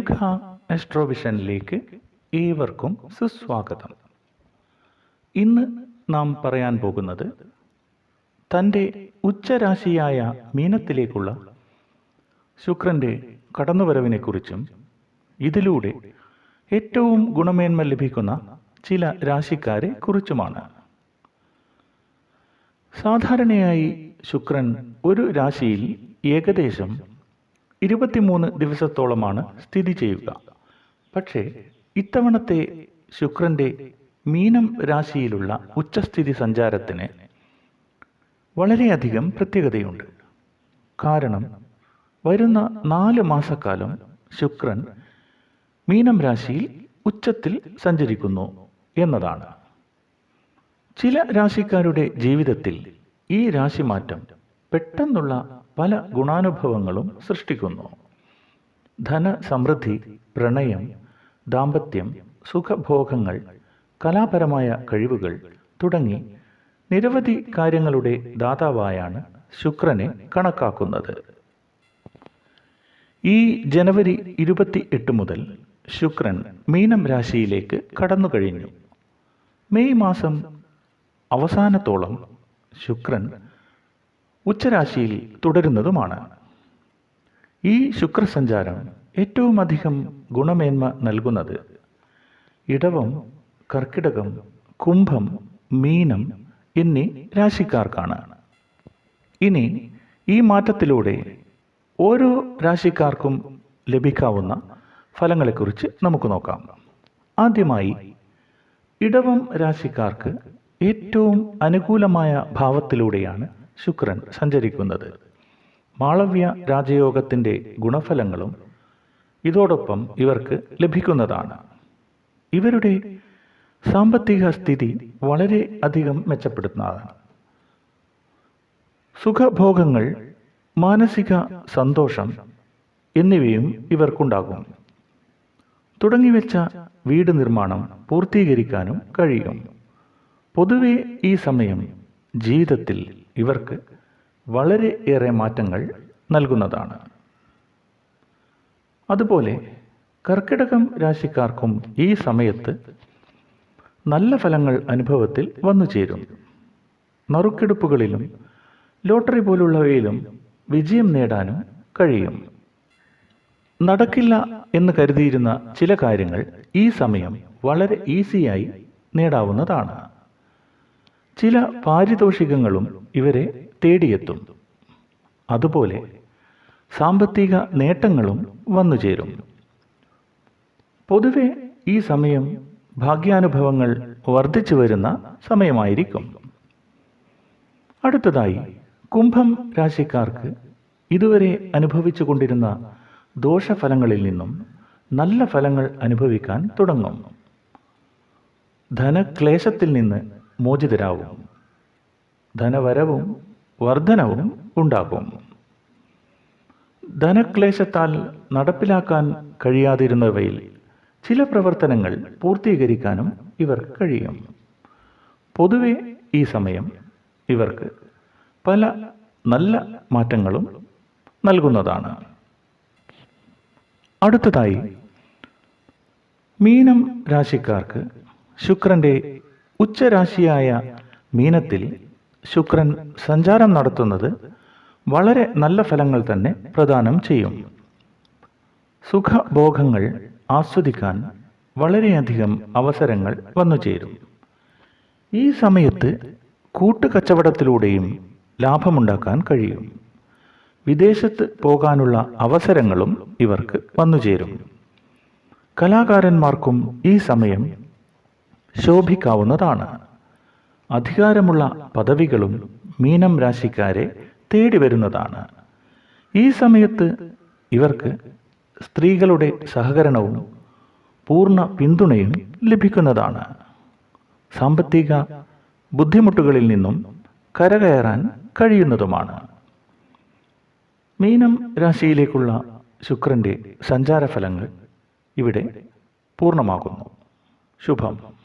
പ്രയുഗ എസ്ട്രോവിഷനിലേക്ക് ഏവർക്കും സുസ്വാഗതം. ഇന്ന് നാം പറയാൻ പോകുന്നത് തന്റെ ഉച്ചരാശിയായ മീനത്തിലേക്കുള്ള ശുക്രന്റെ കടന്നുവരവിനെക്കുറിച്ചും ഇതിലൂടെ ഏറ്റവും ഗുണമേന്മ ലഭിക്കുന്ന ചില രാശിക്കാരെ കുറിച്ചുമാണ് സാധാരണയായി ശുക്രൻ ഒരു രാശിയിൽ ഏകദേശം ഇരുപത്തിമൂന്ന് ദിവസത്തോളമാണ് സ്ഥിതി ചെയ്യുക. പക്ഷേ ഇത്തവണത്തെ ശുക്രന്റെ മീനം രാശിയിലുള്ള ഉച്ചസ്ഥിതി സഞ്ചാരത്തിന് വളരെയധികം പ്രത്യേകതയുണ്ട്. കാരണം വരുന്ന നാല് മാസക്കാലം ശുക്രൻ മീനം രാശിയിൽ ഉച്ചത്തിൽ സഞ്ചരിക്കുന്നു എന്നതാണ്. ചില രാശിക്കാരുടെ ജീവിതത്തിൽ ഈ രാശിമാറ്റം പെട്ടെന്നുള്ള പല ഗുണാനുഭവങ്ങളും സൃഷ്ടിക്കുന്നു. ധനസമൃദ്ധി പ്രണയം ദാമ്പത്യം സുഖഭോഗങ്ങൾ കലാപരമായ കഴിവുകൾ തുടങ്ങി നിരവധി കാര്യങ്ങളുടെ ദാതാവായാണ് ശുക്രനെ കണക്കാക്കുന്നത്. ഈ ജനുവരി ഇരുപത്തി എട്ട് മുതൽ ശുക്രൻ മീനം രാശിയിലേക്ക് കടന്നു കഴിഞ്ഞു. മെയ് മാസം അവസാനത്തോളം ശുക്രൻ ഉച്ചരാശിയിൽ തുടരുന്നതുമാണ്. ഈ ശുക്രസഞ്ചാരം ഏറ്റവും അധികം ഗുണമേന്മ നൽകുന്നത് ഇടവം കർക്കിടകം കുംഭം മീനം എന്നീ രാശിക്കാർക്കാണ്. ഇനി ഈ മാറ്റത്തിലൂടെ ഓരോ രാശിക്കാർക്കും ലഭിക്കാവുന്ന ഫലങ്ങളെക്കുറിച്ച് നമുക്ക് നോക്കാം. ആദ്യമായി ഇടവം രാശിക്കാർക്ക് ഏറ്റവും അനുകൂലമായ ഭാവത്തിലൂടെയാണ് ശുക്രൻ സഞ്ചരിക്കുന്നത്. മാളവ്യ രാജയോഗത്തിന്റെ ഗുണഫലങ്ങളും ഇതോടൊപ്പം ഇവർക്ക് ലഭിക്കുന്നതാണ്. ഇവരുടെ സാമ്പത്തിക സ്ഥിതി വളരെ അധികം മെച്ചപ്പെടുത്തുന്നതാണ് സുഖഭോഗങ്ങൾ മാനസിക സന്തോഷം എന്നിവയും ഇവർക്കുണ്ടാകും. തുടങ്ങിവെച്ച വീട് നിർമ്മാണം പൂർത്തീകരിക്കാനും കഴിയും. പൊതുവെ ഈ സമയം ജീവിതത്തിൽ ഇവർക്ക് വളരെ ഏറെ മാറ്റങ്ങൾ നൽകുന്നതാണ്. അതുപോലെ കർക്കിടകം രാശിക്കാർക്കും ഈ സമയത്ത് നല്ല ഫലങ്ങൾ അനുഭവത്തിൽ വന്നു ചേരും. നറുക്കെടുപ്പുകളിലും ലോട്ടറി പോലുള്ളവയിലും വിജയം നേടാനും കഴിയും. നടക്കില്ല എന്ന് കരുതിയിരുന്ന ചില കാര്യങ്ങൾ ഈ സമയം വളരെ ഈസിയായി നേടാവുന്നതാണ്. ചില പാരിതോഷികങ്ങളും ഇവരെ തേടിയെത്തും. അതുപോലെ സാമ്പത്തിക നേട്ടങ്ങളും വന്നു ചേരും. പൊതുവെ ഈ സമയം ഭാഗ്യാനുഭവങ്ങൾ വർദ്ധിച്ചു വരുന്ന സമയമായിരിക്കും. അടുത്തതായി കുംഭം രാശിക്കാർക്ക് ഇതുവരെ അനുഭവിച്ചു കൊണ്ടിരുന്ന ദോഷഫലങ്ങളിൽ നിന്നും നല്ല ഫലങ്ങൾ അനുഭവിക്കാൻ തുടങ്ങും. ധനക്ലേശത്തിൽ നിന്ന് മോചിതരാവും. ധനവരവും വർധനവും ഉണ്ടാകും. ധനക്ലേശത്താൽ നടപ്പിലാക്കാൻ കഴിയാതിരുന്നവയിൽ ചില പ്രവർത്തനങ്ങൾ പൂർത്തീകരിക്കാനും ഇവർക്ക് കഴിയും. പൊതുവെ ഈ സമയം ഇവർക്ക് പല നല്ല മാറ്റങ്ങളും നൽകുന്നതാണ്. അടുത്തതായി മീനം രാശിക്കാർക്ക് ശുക്രന്റെ ഉച്ചരാശിയായ മീനത്തിൽ ശുക്രൻ സഞ്ചാരം നടത്തുന്നത് വളരെ നല്ല ഫലങ്ങൾ തന്നെ പ്രദാനം ചെയ്യും. സുഖഭോഗങ്ങൾ ആസ്വദിക്കാൻ വളരെയധികം അവസരങ്ങൾ വന്നു ചേരും. ഈ സമയത്ത് കൂട്ടുകച്ചവടത്തിലൂടെയും ലാഭമുണ്ടാക്കാൻ കഴിയും. വിദേശത്ത് പോകാനുള്ള അവസരങ്ങളും ഇവർക്ക് വന്നുചേരും കലാകാരന്മാർക്കും ഈ സമയം ശോഭിക്കാവുന്നതാണ്. അധികാരമുള്ള പദവികളും മീനം രാശിക്കാരെ തേടി വരുന്നതാണ്. ഈ സമയത്ത് ഇവർക്ക് സ്ത്രീകളുടെ സഹകരണവും പൂർണ പിന്തുണയും ലഭിക്കുന്നതാണ്. സാമ്പത്തിക ബുദ്ധിമുട്ടുകളിൽ നിന്നും കരകയറാൻ കഴിയുന്നതുമാണ്. മീനം രാശിയിലേക്കുള്ള ശുക്രന്റെ സഞ്ചാരഫലങ്ങൾ ഇവിടെ പൂർണമാകുന്നു. ശുഭം.